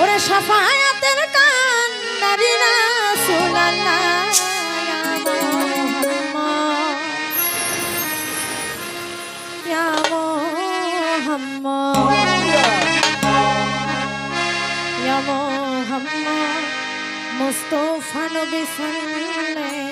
ওরে সাফায়াতের কান নারী না সুলাল্লা মোহাম্মদ মুস্তফা নবী সাল্লাল্লাহু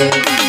thank you.